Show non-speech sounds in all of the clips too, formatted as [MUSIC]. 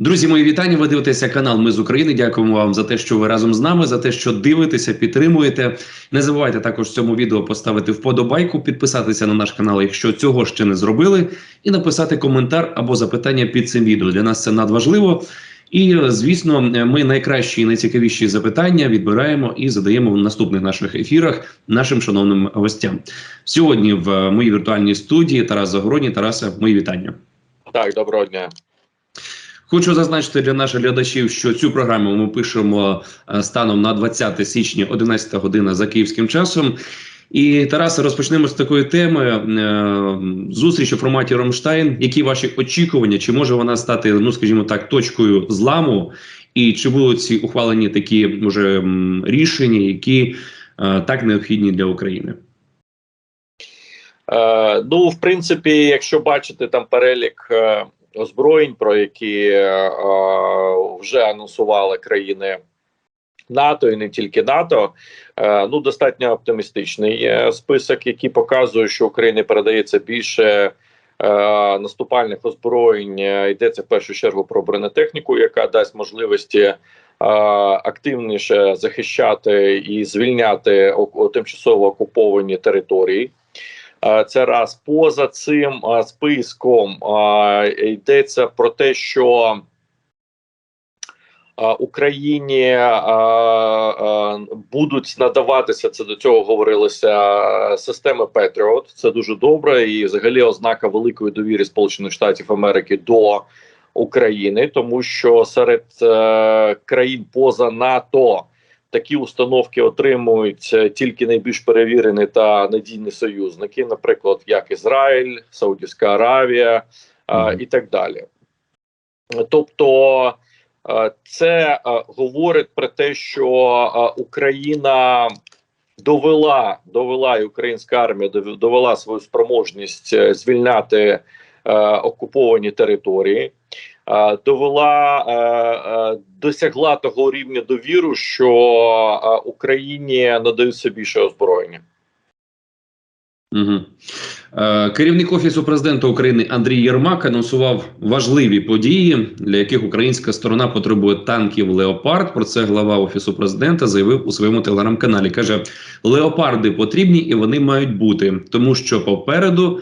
Друзі, мої вітання. Ви дивитеся канал Ми з України. Дякуємо вам за те, що ви разом з нами, за те, що дивитеся, підтримуєте. Не забувайте також цьому відео поставити вподобайку, підписатися на наш канал, якщо цього ще не зробили, і написати коментар або запитання під цим відео. Для нас це надважливо. І звісно, ми найкращі і найцікавіші запитання відбираємо і задаємо в наступних наших ефірах нашим шановним гостям. Сьогодні в моїй віртуальній студії Тарас Загородній. Тараса, мої вітання. Так, доброго дня. Хочу зазначити для наших глядачів, що цю програму ми пишемо е, станом на 20 січня, 11 година за київським часом. І Тарасе, розпочнемо з такої теми е, зустріч у форматі Ромштайн. Які ваші очікування? Чи може вона стати, ну скажімо так, точкою зламу? І чи будуть ці ухвалені такі може рішення, які е, так необхідні для України? Ну, в принципі, якщо бачити там перелік озброєнь, про які е, е, вже анонсували країни НАТО і не тільки НАТО, е, ну достатньо оптимістичний е, список, який показує, що Україні передається більше. е, Наступальних озброєнь йдеться в першу чергу про бронетехніку, яка дасть можливості активніше захищати і звільняти тимчасово окуповані території. Е, Це раз поза цим е, списком е, йдеться про те, що Україні будуть надаватися це до цього говорилося системи Patriot. Це дуже добре, і взагалі ознака великої довіри Сполучених Штатів Америки до України, тому що серед країн поза НАТО такі установки отримують е, тільки найбільш перевірені та надійні союзники, наприклад, як Ізраїль, Саудівська Аравія е, Мгм. і так далі. Тобто е, це е, говорить про те, що е, Україна довела, довела і українська армія довела свою спроможність е, звільняти е, окуповані території. Е, довела е, е, досягла того рівня довіру, що Україні надаються більше озброєння. Угу. Керівник офісу президента України Андрій Єрмак анонсував важливі події, для яких українська сторона потребує танків Леопард. Про це глава офісу президента заявив у своєму телеграм-каналі. каже: Леопарди потрібні і вони мають бути, тому що попереду.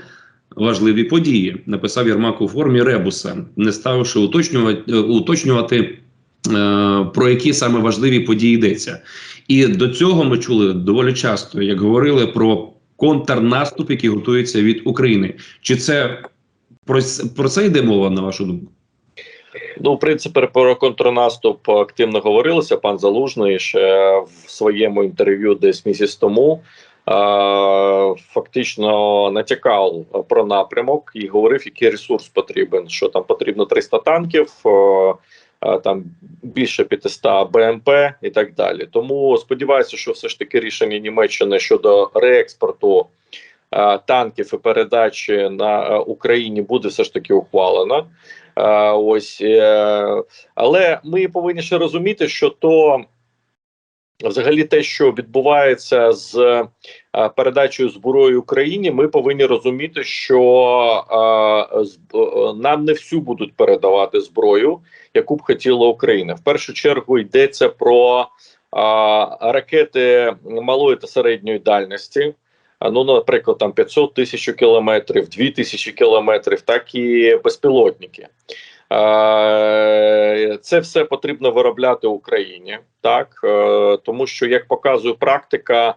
Важливі події написав Єрмак у формі ребуса, не уточнювати, е, уточнювати е, про які саме важливі події йдеться. І до цього ми чули доволі часто, як говорили про контрнаступ, який готується від України. Чи це про, про це йде мова, на вашу думку? Ну, в принципі, про контрнаступ активно говорилося. Пан Залужний ще в своєму інтерв'ю десь місяць тому фактично натякав про напрямок і говорив, який ресурс потрібен. Що там потрібно 300 танків, там більше 500 БМП і так далі. Тому сподіваюся, що все ж таки рішення Німеччини щодо реекспорту. Танків і передачі на е, Україні буде все ж таки ухвалено. Ось е, але ми повинні ще розуміти, що то взагалі те, що відбувається з е, передачею зброї Україні, ми повинні розуміти, що е, е, нам не всю будуть передавати зброю, яку б хотіла Україна. В першу чергу йдеться про ракети малої та середньої дальності. Ну, наприклад, там 500 тисяч кілометрів, 2 тисячі кілометрів, так і безпілотники. Е, Це все потрібно виробляти Україні, так е, тому що, як показує практика, е,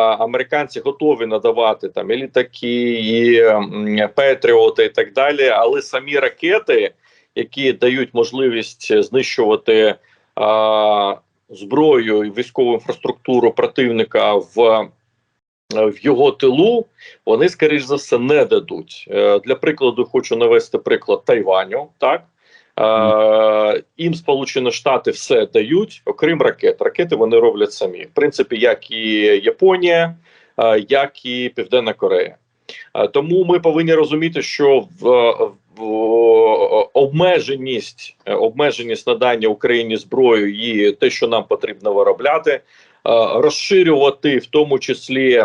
американці готові надавати там і літаки, і Петріоти, і так далі. Але самі ракети, які дають можливість знищувати зброю і військову інфраструктуру противника в в його тилу вони, скоріш за все, не дадуть. Е, Для прикладу, хочу навести приклад Тайваню. Так е, їм Сполучені Штати все дають, окрім ракет. Ракети вони роблять самі. В принципі, як і Японія, е, як і Південна Корея. Е, Тому ми повинні розуміти, що в, в обмеженість, е, обмеженість надання Україні зброю і те, що нам потрібно виробляти, е, розширювати в тому числі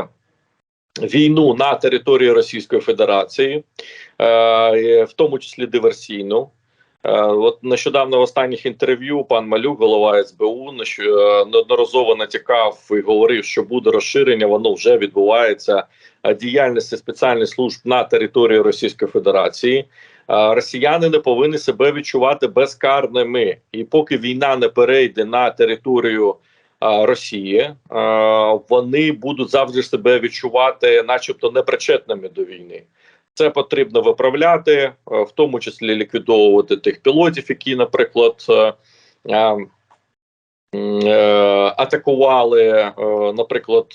війну на території Російської Федерації, е, в тому числі диверсійну. Е, От нещодавно в останніх інтерв'ю пан Малюк, голова СБУ, е, неодноразово натякав і говорив, що буде розширення. Воно вже відбувається е, діяльності спеціальних служб на території Російської Федерації. Е, Росіяни не повинні себе відчувати безкарними, і поки війна не перейде на територію е, Росії, вони будуть завжди себе відчувати, начебто, непричетними до війни. Це потрібно виправляти, е, в тому числі ліквідовувати тих пілотів, які, наприклад, е, е, атакували, наприклад,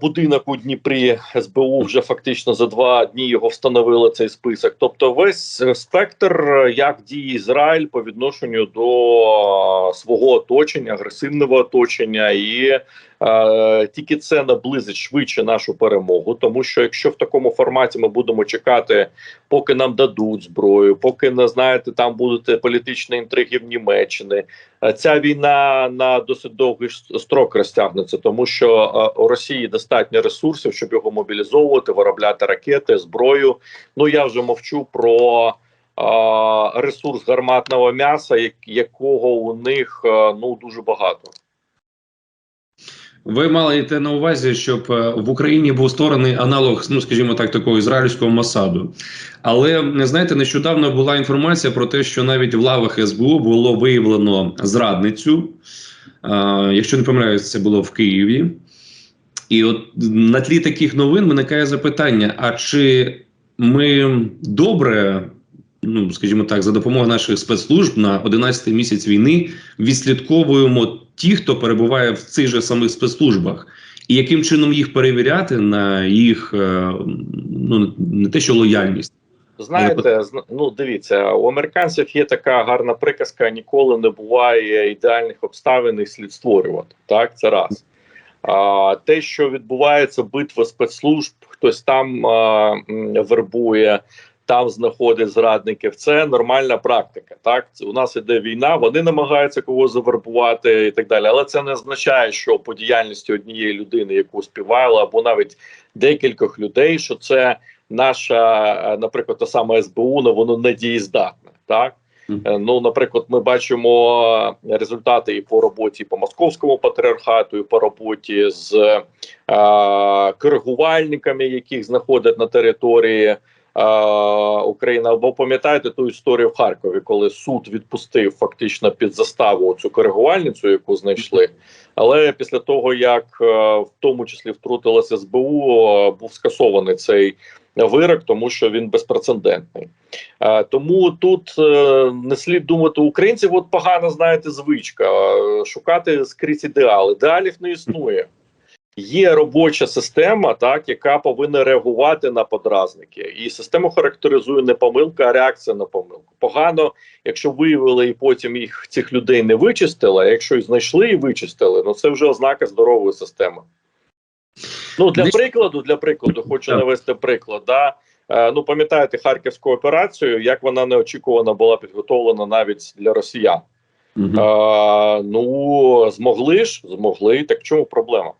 будинок у Дніпрі СБУ вже фактично за два дні його встановили цей список. Тобто, весь е, спектр, е, як діє Ізраїль по відношенню до е, свого оточення, агресивного оточення, і е, тільки це наблизить швидше нашу перемогу. Тому що якщо в такому форматі ми будемо чекати, поки нам дадуть зброю, поки не знаєте, там будуть політичні інтриги в Німеччині. Е, Ця війна на досить довгий строк розтягнеться, тому що е, у Росії достатньо ресурсів, щоб його мобілізовувати, виробляти ракети, зброю. Ну я вже мовчу про е, ресурс гарматного м'яса, якого у них е, ну дуже багато. Ви мали йти на увазі, щоб е, в Україні був створений аналог, ну скажімо так, такого ізраїльського Масаду. Але знаєте, нещодавно була інформація про те, що навіть в лавах СБУ було виявлено зрадницю. Якщо не помиляюсь, це було в Києві. І от на тлі таких новин виникає запитання: а чи ми добре, ну скажімо так, за допомогою наших спецслужб на 11-й місяць війни відслідковуємо ті, хто перебуває в цих же самих спецслужбах, і яким чином їх перевіряти на їх е, ну не те, що лояльність. Знаєте, ну дивіться, у американців є така гарна приказка: ніколи не буває ідеальних обставин і слід створювати. Так, це раз. А, те, що відбувається битва спецслужб, хтось там а, вербує, там знаходить зрадників. Це нормальна практика. Так, у нас іде війна, вони намагаються когось завербувати і так далі. Але це не означає, що по діяльності однієї людини, яку співали, або навіть декількох людей, що це наша, е, наприклад, та сама СБУ, ну, воно недієздатне. Так. Е, ну, наприклад, ми бачимо результати і по роботі по московському патріархату, і по роботі з е, коригувальниками, яких знаходять на території України. Або пам'ятаєте ту історію в Харкові, коли суд відпустив фактично під заставу цю коригувальницю, яку знайшли. Але після того, як е, в тому числі втрутилася СБУ, е, був скасований цей вирок, тому що він безпрецедентний. Е, Тому тут не слід думати українців. От погана знаєте звичка шукати скрізь ідеали. Ідеалів не існує. Є робоча система, так яка повинна реагувати на подразники, і систему характеризує не помилка, а реакція на помилку. Погано, якщо виявили і потім їх цих людей не вичистили. А якщо і знайшли і вичистили, ну це вже ознака здорової системи. Ну для прикладу, для прикладу, хочу навести приклад. Да? Е, ну пам'ятаєте харківську операцію, як вона неочікувано була підготовлена навіть для росіян. Мгм. Е, ну змогли ж, змогли. Так чому проблема?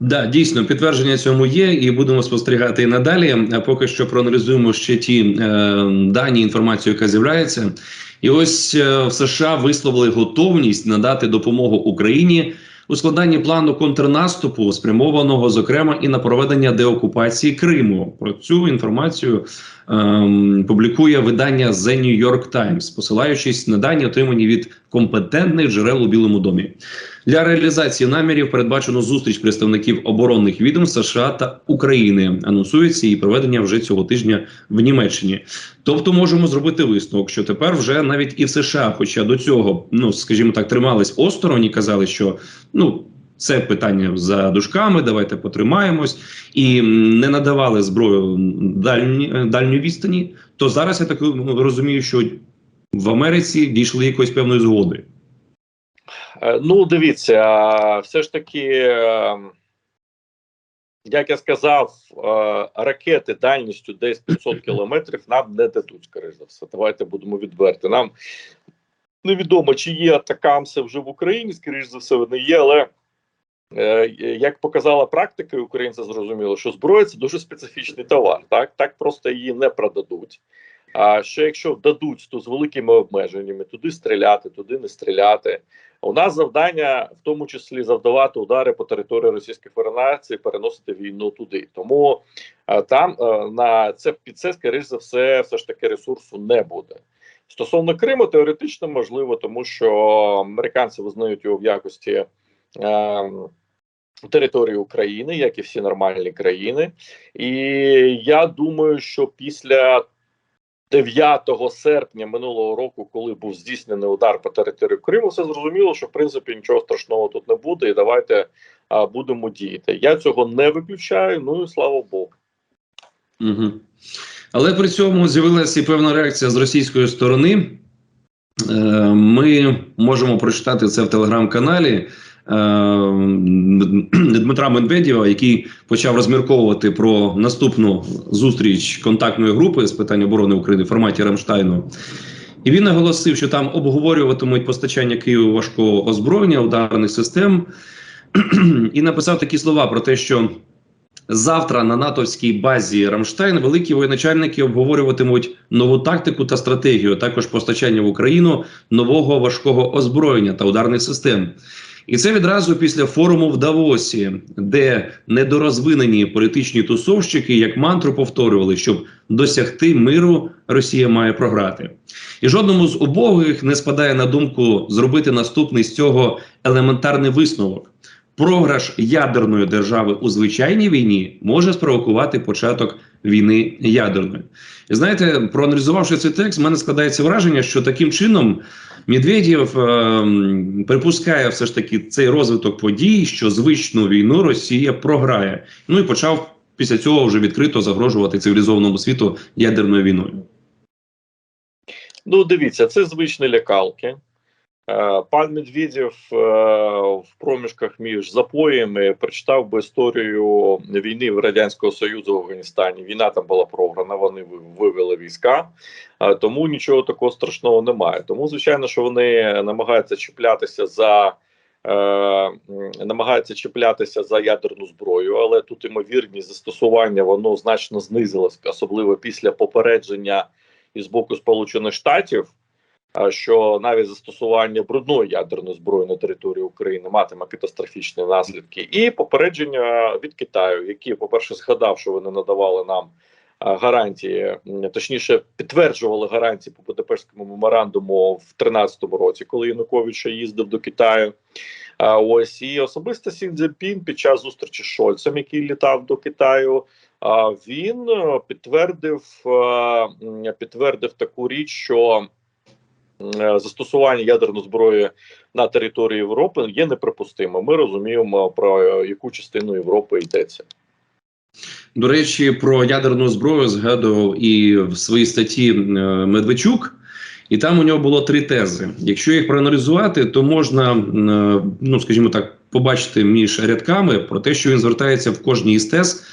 Да, дійсно, підтвердження цьому є, і будемо спостерігати і надалі. Поки що проаналізуємо ще ті е, дані, інформацію, яка з'являється. І ось е, в США висловили готовність надати допомогу Україні у складанні плану контрнаступу, спрямованого зокрема і на проведення деокупації Криму. Про цю інформацію ем, публікує видання The New York Times, посилаючись на дані, отримані від компетентних джерел у Білому домі. Для реалізації намірів передбачено зустріч представників оборонних відомств США та України. Анонсується її проведення вже цього тижня в Німеччині. Тобто, можемо зробити висновок, що тепер вже навіть і в США, хоча до цього, ну скажімо так, тримались осторонь і казали, що ну. Це питання за дужками, давайте потримаємось і не надавали зброю дальні, дальньої відстані. То зараз я так ну, розумію, що в Америці дійшли якоїсь певної згоди. Е, Ну, дивіться, все ж таки, е, як я сказав, е, ракети дальністю десь 500 [CLEARS THROAT] кілометрів нам не дадуть, скоріш за все. Давайте будемо відверти. Нам невідомо, чи є атакамси вже в Україні, скоріш за все, вони є, але. е, Як показала практика, українці зрозуміли, що зброя це дуже специфічний товар. Так так просто її не продадуть. А ще якщо дадуть, то з великими обмеженнями туди стріляти, туди не стріляти. У нас завдання, в тому числі, завдавати удари по території Російської Федерації, переносити війну туди. Тому а, там а, на це під це, скоріш за все, все ж таки ресурсу не буде. Стосовно Криму, теоретично можливо, тому що американці визнають його в якості. Е, Території України, як і всі нормальні країни, і я думаю, що після 9 серпня минулого року, коли був здійснений удар по території Криму, все зрозуміло, що в принципі нічого страшного тут не буде, і давайте а, будемо діяти. Я цього не виключаю. Ну і слава Богу. Угу. Але при цьому з'явилася і певна реакція з російської сторони. Е, Ми можемо прочитати це в телеграм-каналі [CLEARS THROAT] Дмитра Медведєва, який почав розмірковувати про наступну зустріч контактної групи з питань оборони України в форматі Рамштайну. І він наголосив, що там обговорюватимуть постачання Києву важкого озброєння, ударних систем, [CLEARS THROAT] і написав такі слова про те, що завтра на натовській базі Рамштайн великі воєначальники обговорюватимуть нову тактику та стратегію, також постачання в Україну нового важкого озброєння та ударних систем. І це відразу після форуму в Давосі, де недорозвинені політичні тусовщики як мантру повторювали, щоб досягти миру, Росія має програти. І жодному з обох не спадає на думку зробити наступний з цього елементарний висновок. Програш ядерної держави у звичайній війні може спровокувати початок війни ядерної. І знаєте, проаналізувавши цей текст, в мене складається враження, що таким чином Медведєв е, припускає все ж таки цей розвиток подій, що звичну війну Росія програє. Ну і почав після цього вже відкрито загрожувати цивілізованому світу ядерною війною. Ну, дивіться, це звичні лякалки. Е, Пан Медведєв е, в проміжках між запоями прочитав би історію війни в Радянського Союзу в Афганістані. Війна там була програна, вони ви- вивели війська, е, тому нічого такого страшного немає. Тому, звичайно, що вони намагаються чіплятися за. Намагаються чіплятися за ядерну зброю, але тут ймовірність застосування воно значно знизилось, особливо після попередження із боку Сполучених Штатів що навіть застосування брудної ядерної зброї на території України матиме катастрофічні наслідки, і попередження від Китаю, які, по-перше, згадав, що вони надавали нам гарантії, точніше підтверджували гарантії по Будапештському меморандуму в 2013 році, коли Янукович їздив до Китаю. Ось і особисто Сін Цзіньпін під час зустрічі з Шольцем, який літав до Китаю. Він е, підтвердив, е, підтвердив таку річ, що застосування ядерної зброї на території Європи є неприпустимо. Ми розуміємо про е, яку частину Європи йдеться. До речі, про ядерну зброю згадував і в своїй статті е, Медведчук. І там у нього було три тези. Якщо їх проаналізувати, то можна, е, ну скажімо так, побачити між рядками про те, що він звертається в кожній із тез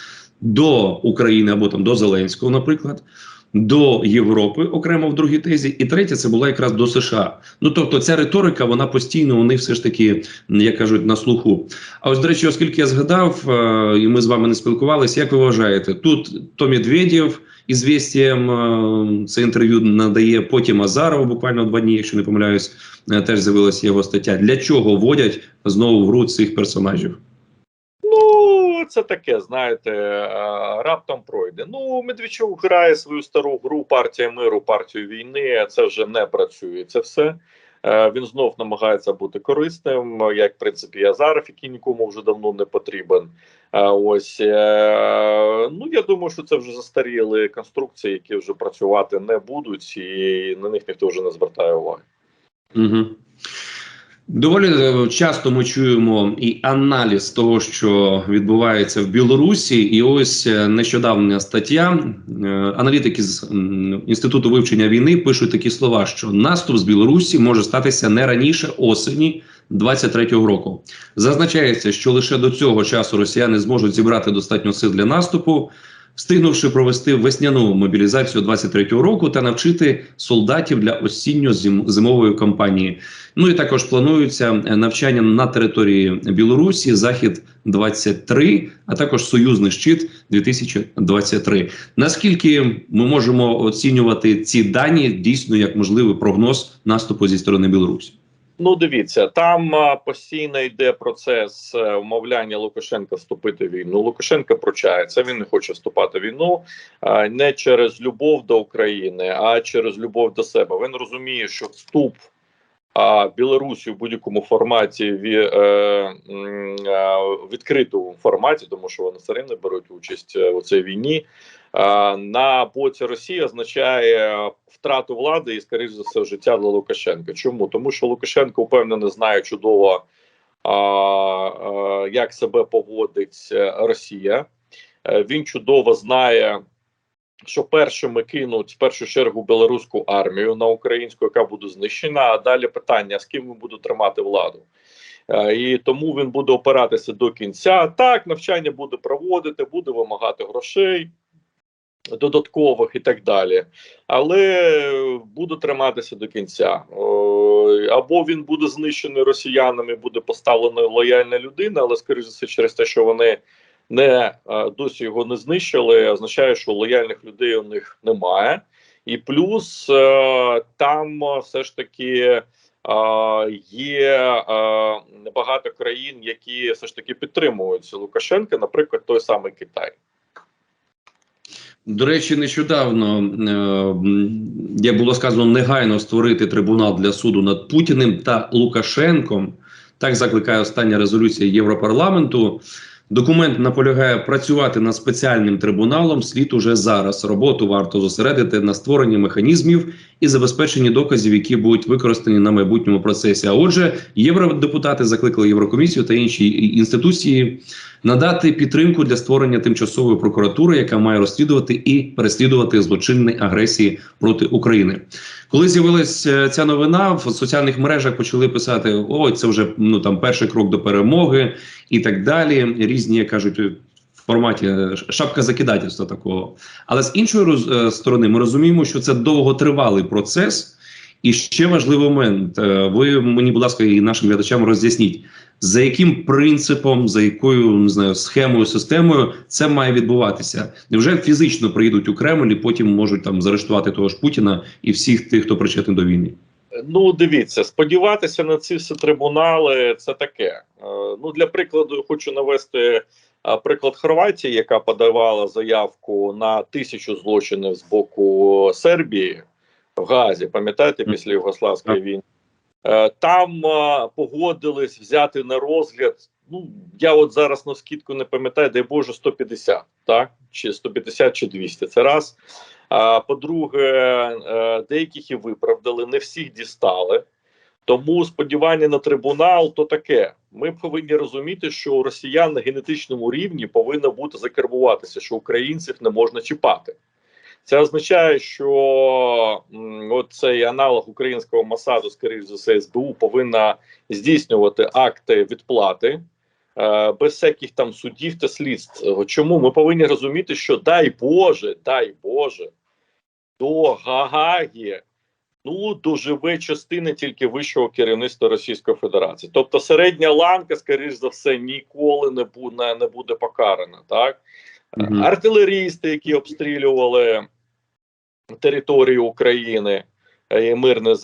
до України або там до Зеленського, наприклад, до Європи, окремо в другій тезі, і третя це була якраз до США. Ну тобто, ця риторика, вона постійно них все ж таки, як кажуть, на слуху. А ось, до речі, оскільки я згадав, е, і ми з вами не спілкувалися, як ви вважаєте, тут то Медведєв ізвістіям е, це інтерв'ю надає потім Азаров, буквально два дні, якщо не помиляюсь, е, теж з'явилася його стаття. Для чого вводять знову в гру цих персонажів? Це таке, знаєте, е, раптом пройде. Ну, Медведчук грає свою стару гру партія миру, партію війни. Це вже не працює. Це все. Е, Він знов намагається бути корисним, як в принципі Азаров, який нікому вже давно не потрібен. Е, Ось ну я думаю, що це вже застаріли конструкції, які вже працювати не будуть, і на них ніхто вже не звертає уваги. Угу. Доволі е, часто ми чуємо і аналіз того, що відбувається в Білорусі, і ось е, нещодавня стаття. Е, Аналітики з інституту вивчення війни пишуть такі слова, що наступ з Білорусі може статися не раніше осені 23-го року. Зазначається, що лише до цього часу росіяни зможуть зібрати достатньо сил для наступу. Встигнувши провести весняну мобілізацію 23-го року та навчити солдатів для осінньо-зимової кампанії. Ну і також плануються е, навчання на території Білорусі, Захід 23 а також Союзний щит 2023 Наскільки ми можемо оцінювати ці дані дійсно як можливий прогноз наступу зі сторони Білорусі? Ну, дивіться, там постійно йде процес е, вмовляння Лукашенка вступити в війну. Лукашенко пручається. Він не хоче вступати в війну не через любов до України, а через любов до себе. Він розуміє, що вступ Білорусі в будь-якому форматі м, е, відкритому форматі, тому що вони все рівно беруть участь е, у цій війні. Е, На боці Росії означає втрату влади і, скоріш за все, життя для Лукашенка. Чому? Тому що Лукашенко впевнено знає чудово, а, а, як себе поводить е, Росія. Е, Він чудово знає, що першими кинуть в першу чергу білоруську армію на українську, яка буде знищена. А далі питання: з ким він буде тримати владу. Е, І тому він буде опиратися до кінця. Так, навчання буде проводити, буде вимагати грошей додаткових і так далі. Але буду триматися до кінця. Або він буде знищений росіянами, буде поставлена лояльна людина, але скоріше все через те, що вони не е, досі його не знищили, означає, що лояльних людей у них немає. І плюс е, там е, все ж таки є багато країн, які все ж таки підтримують Лукашенка, наприклад, той самий Китай. До речі, нещодавно е, як було сказано, негайно створити трибунал для суду над Путіним та Лукашенком. Так закликає остання резолюція Європарламенту. Документ наполягає працювати над спеціальним трибуналом. Слід уже зараз роботу варто зосередити на створенні механізмів і забезпеченні доказів, які будуть використані на майбутньому процесі. А отже, євродепутати закликали Єврокомісію та інші інституції надати підтримку для створення тимчасової прокуратури, яка має розслідувати і переслідувати злочинні агресії проти України. Коли з'явилася ця новина, в соціальних мережах почали писати: ой, це вже ну там перший крок до перемоги і так далі. Різні кажуть. В форматі е, шапка закидательства такого, але з іншої е, сторони, ми розуміємо, що це довготривалий процес. І ще важливий момент. е, Ви мені, будь ласка, і нашим глядачам роз'ясніть, за яким принципом, за якою не знаю, схемою, системою це має відбуватися? Невже фізично приїдуть у Кремль і потім можуть там заарештувати того ж Путіна і всіх тих, хто причетний до війни? Ну, дивіться, сподіватися на ці всі трибунали це таке. Е, Ну, для прикладу, хочу навести е, приклад Хорватії, яка подавала заявку на тисячу злочинів з боку Сербії в Газі. Пам'ятаєте, після Югославської війни? Е, Там е, погодились взяти на розгляд. Ну, я от зараз на скидку не пам'ятаю, дай Боже, 150, так? Чи 150, чи 200. Це раз. А по-друге, е, деяких і виправдали, не всіх дістали. Тому сподівання на трибунал то таке. Ми повинні розуміти, що у росіян на генетичному рівні повинно бути закербуватися, що українців не можна чіпати. Це означає, що цей аналог українського Масаду, скоріш за все, СБУ, повинна здійснювати акти відплати е, без всяких там судів та слідств. Чому ми повинні розуміти, що дай Боже, дай Боже, до Гагаги ну доживе частина тільки вищого керівництва Російської Федерації. Тобто середня ланка, скоріш за все, ніколи не буде, не буде покарана. Так Мгм. артилерісти, які обстрілювали територію України, е, мирне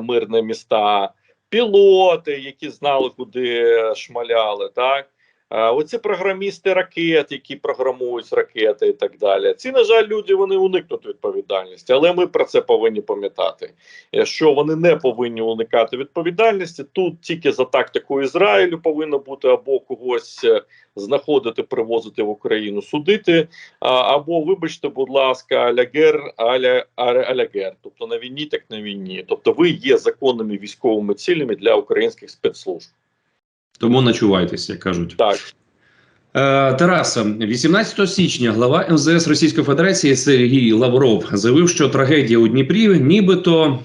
мирне міста, пілоти, які знали, куди шмаляли, так. Оці програмісти ракет, які програмують ракети і так далі. Ці, на жаль, люди вони уникнуть відповідальності, але ми про це повинні пам'ятати. Е, Що вони не повинні уникати відповідальності. Тут тільки за тактикою Ізраїлю повинно бути або когось е, знаходити, привозити в Україну, судити, або, вибачте, будь ласка, алягер, аля, аля, алягер. Тобто на війні, так на війні. Тобто, ви є законними військовими цілями для українських спецслужб. Тому начувайтеся, як кажуть. Так. Е, Тараса, 18 січня глава МЗС Російської Федерації Сергій Лавров заявив, що трагедія у Дніпрі нібито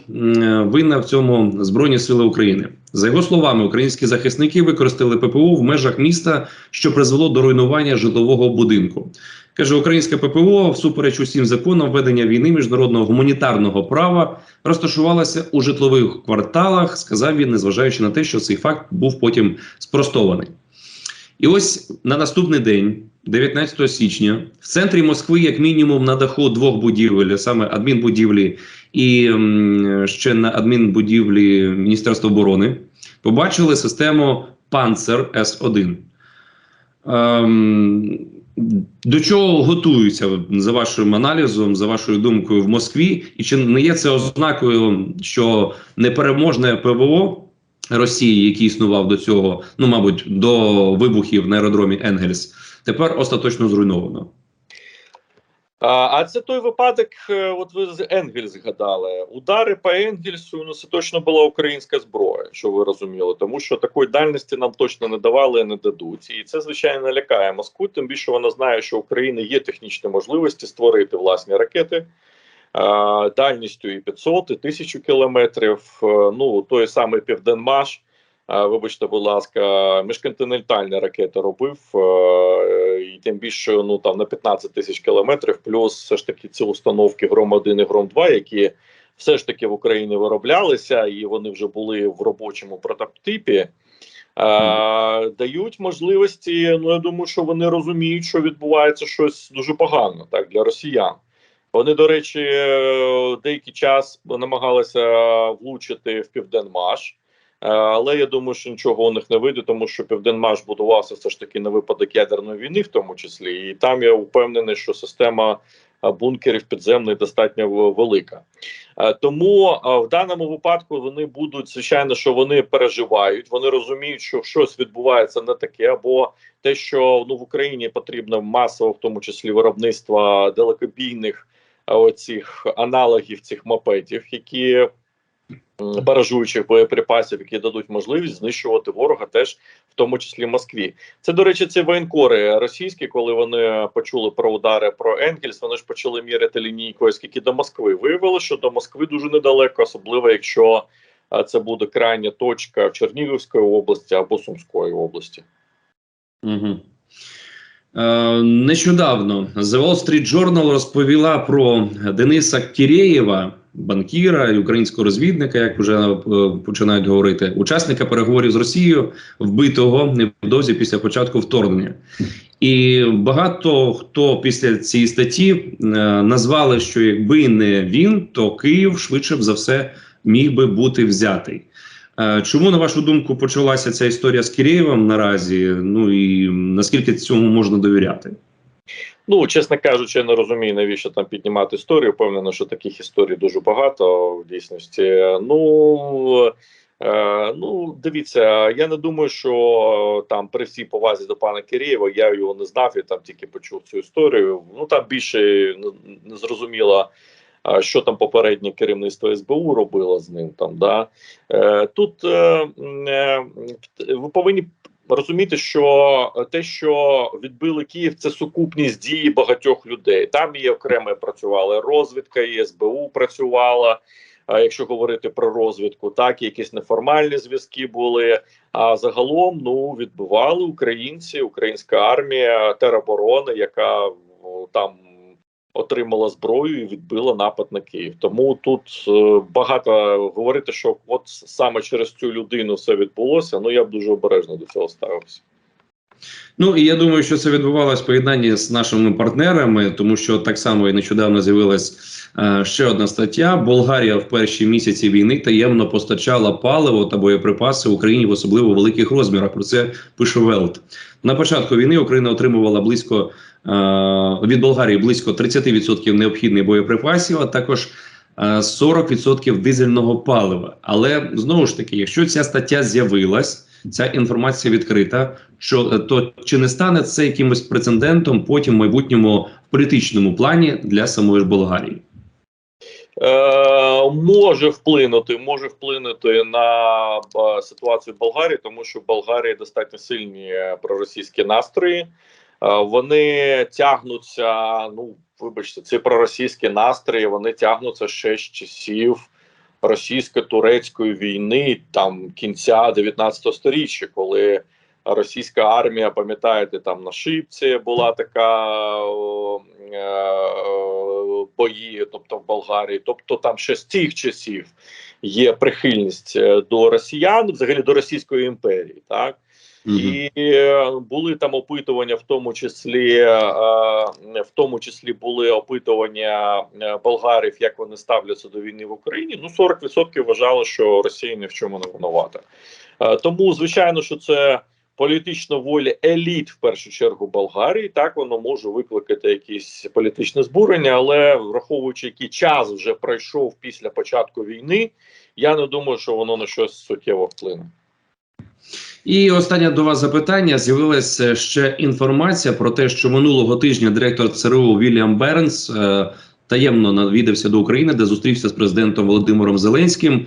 винна в цьому Збройні Сили України. За його словами, українські захисники використали ППО в межах міста, що призвело до руйнування житлового будинку. Каже, українське ППО, всупереч усім законам ведення війни міжнародного гуманітарного права, розташувалося у житлових кварталах. Сказав він, незважаючи на те, що цей факт був потім спростований. І ось на наступний день, 19 січня, в центрі Москви, як мінімум, на даху двох будівель, саме адмінбудівлі і ще на адмінбудівлі Міністерства оборони, побачили систему Панцер С1. Ем, до чого готуються за вашим аналізом, за вашою думкою в Москві? І чи не є це ознакою, що непереможне ПВО Росії, який існував до цього, ну мабуть, до вибухів на аеродромі Енгельс, тепер остаточно зруйновано? А, це той випадок, е, от ви з Енгельс згадали. Удари по Енгельсу ну це точно була українська зброя, що ви розуміли, тому що такої дальності нам точно не давали і не дадуть. І це звичайно лякає Москву. Тим більше вона знає, що України є технічні можливості створити власні ракети. Дальністю і 500, і 1000 кілометрів. Е, Ну той самий Південмаш, вибачте, будь ласка, міжконтинентальні ракети робив, е, і тим більше ну там на 15 тисяч кілометрів, плюс все ж таки ці установки Гром 1 і Гром 2 які все ж таки в Україні вироблялися, і вони вже були в робочому прототипі. е, Дають можливості. Ну я думаю, що вони розуміють, що відбувається щось дуже погано так для росіян. Вони, до речі, е, деякий час намагалися влучити в Південмаш. Е, Але я думаю, що нічого у них не вийде, тому що Південмаш будувався все ж таки на випадок ядерної війни, в тому числі, і там я впевнений, що система е, бункерів підземних достатньо велика. Е, Тому в даному випадку вони будуть звичайно, що вони переживають, вони розуміють, що щось відбувається не таке, або те, що ну в Україні потрібно масово, в тому числі виробництво далекобійних оцих аналогів цих мопедів, які баражуючих боєприпасів, які дадуть можливість знищувати ворога, теж в тому числі Москві. Це до речі, ці воєнкори російські, коли вони почули про удари про Енгельс, вони ж почали міряти лінійкою, скільки до Москви. Виявилося, що до Москви дуже недалеко, особливо якщо е, це буде крайня точка Чернігівської області або Сумської області. Угу. Нещодавно The Wall Street Journal розповіла про Дениса Кірєєва, банкіра і українського розвідника, як вже е, починають говорити, учасника переговорів з Росією, вбитого невдовзі після початку вторгнення. І багато хто після цієї статті е, назвали, що якби не він, то Київ швидше за все міг би бути взятий. Е, Чому, на вашу думку, почалася ця історія з Кирєєвим наразі? Ну і наскільки цьому можна довіряти? Ну, чесно кажучи, я не розумію, навіщо там піднімати історію. Впевнено, що таких історій дуже багато в дійсності. Ну, е, ну дивіться, я не думаю, що там при всій повазі до пана Кирєєва я його не знав, я там тільки почув цю історію. Ну там більше не, не зрозуміло. Що там попереднє керівництво СБУ робило з ним там? Да е, тут е, е, ви повинні розуміти, що те, що відбили Київ, це сукупність дії багатьох людей. Там і окремо працювала розвідка, і СБУ працювала. Якщо говорити про розвідку, так і якісь неформальні зв'язки були. А загалом ну відбували українці, українська армія, тероборони, яка там отримала зброю і відбила напад на Київ. Тому тут е, багато говорити, що от саме через цю людину все відбулося. Ну я б дуже обережно до цього ставився. Ну і я думаю, що це відбувалося в поєднанні з нашими партнерами, тому що так само і нещодавно з'явилась е, ще одна стаття. Болгарія в перші місяці війни таємно постачала паливо та боєприпаси Україні в особливо великих розмірах. Про це пише Велт. На початку війни Україна отримувала близько від Болгарії близько 30% необхідних боєприпасів, а також е, 40% дизельного палива. Але знову ж таки, якщо ця стаття з'явилась. Ця інформація відкрита. Що е, то чи не стане це якимось прецедентом потім в майбутньому в політичному плані для самої ж Болгарії? Е, може вплинути, може вплинути на е, ситуацію в Болгарії, тому що в Болгарії достатньо сильні е, проросійські настрої. Е, вони тягнуться. Ну вибачте, ці проросійські настрої вони тягнуться ще з часів російсько-турецької війни, там кінця 19 століття, коли російська армія, пам'ятаєте, там на Шипці була така о, е, е, бої, тобто в Болгарії. Тобто, там ще з тих часів є прихильність е, до росіян, взагалі до Російської імперії, так. Мгм. І е, були там опитування, в тому числі е, в тому числі були опитування е, болгарів, як вони ставляться до війни в Україні. Ну 40% вважали, що Росія ні в чому не винувата. Тому, звичайно, що це політична воля еліт, в першу чергу Болгарії. Так воно може викликати якісь політичне збурення, але враховуючи, який час вже пройшов після початку війни, я не думаю, що воно на щось суттєво вплине. І останнє до вас запитання. З'явилася ще інформація про те, що минулого тижня директор ЦРУ Вільям Бернс е, таємно навідався до України, де зустрівся з президентом Володимиром Зеленським.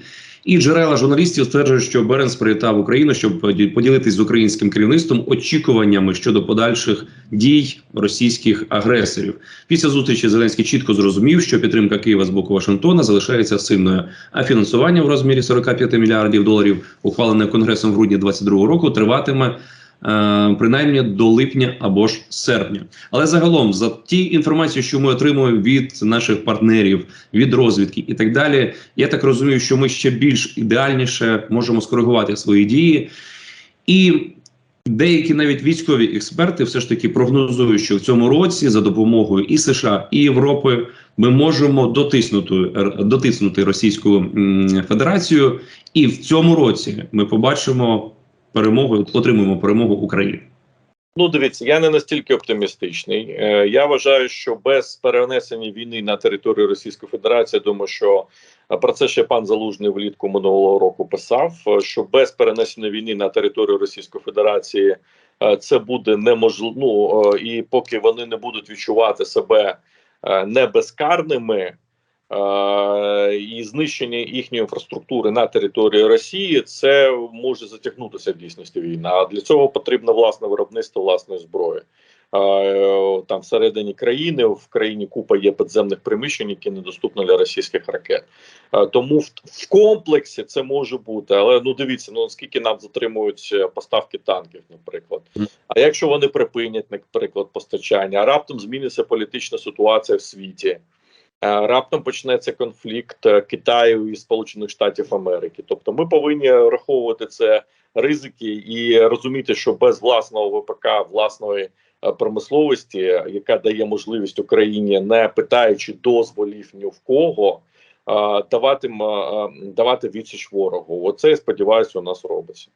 І джерела журналістів стверджують, що Беренс привітав Україну, щоб поді- поділитись з українським керівництвом очікуваннями щодо подальших дій російських агресорів. Після зустрічі Зеленський чітко зрозумів, що підтримка Києва з боку Вашингтона залишається сильною, а фінансування в розмірі 45 мільярдів доларів, ухвалене Конгресом в грудні 2022 року, триватиме. Е, Принаймні до липня або ж серпня, але загалом за ті інформації, що ми отримуємо від наших партнерів, від розвідки і так далі, я так розумію, що ми ще більш ідеальніше можемо скоригувати свої дії, і деякі навіть військові експерти все ж таки прогнозують, що в цьому році за допомогою і США і Європи ми можемо дотиснути дотиснути Російську Федерацію, і в цьому році ми побачимо перемогу, отримуємо перемогу України. Ну, дивіться, я не настільки оптимістичний. Е, я вважаю, що без перенесення війни на територію Російської Федерації, думаю, що е, про це ще пан Залужний влітку минулого року писав. е, Що без перенесення війни на територію Російської Федерації е, це буде неможливо. Ну е, і поки вони не будуть відчувати себе е, небезкарними. Е, І знищення їхньої інфраструктури на території Росії це може затягнутися в дійсності війна. А для цього потрібно власне виробництво власної зброї. Е, Там всередині країни в країні купа є підземних приміщень, які недоступні для російських ракет. Е, Тому в, в комплексі це може бути. Але ну дивіться, ну наскільки нам затримують поставки танків, наприклад. А якщо вони припинять, наприклад, постачання, а раптом зміниться політична ситуація в світі. Е, Раптом почнеться конфлікт е, Китаю і Сполучених Штатів Америки. Тобто, ми повинні враховувати це ризики і розуміти, що без власного ВПК, власної е, промисловості, яка дає можливість Україні, не питаючи дозволів ні в кого, давати, давати відсіч ворогу. Оце я сподіваюся, у нас робиться.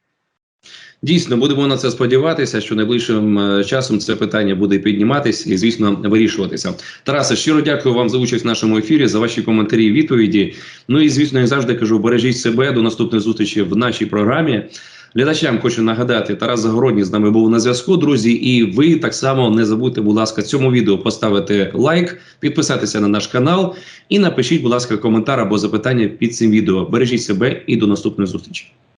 Дійсно, будемо на це сподіватися, що найближчим е, часом це питання буде підніматися і, звісно, вирішуватися. Тарасе, щиро дякую вам за участь в нашому ефірі, за ваші коментарі і відповіді. Ну і звісно, я завжди кажу: бережіть себе до наступної зустрічі в нашій програмі. Глядачам хочу нагадати, Тарас Загородній з нами був на зв'язку, друзі. І ви так само не забудьте, будь ласка, цьому відео поставити лайк, підписатися на наш канал і напишіть, будь ласка, коментар або запитання під цим відео. Бережіть себе і до наступної зустрічі.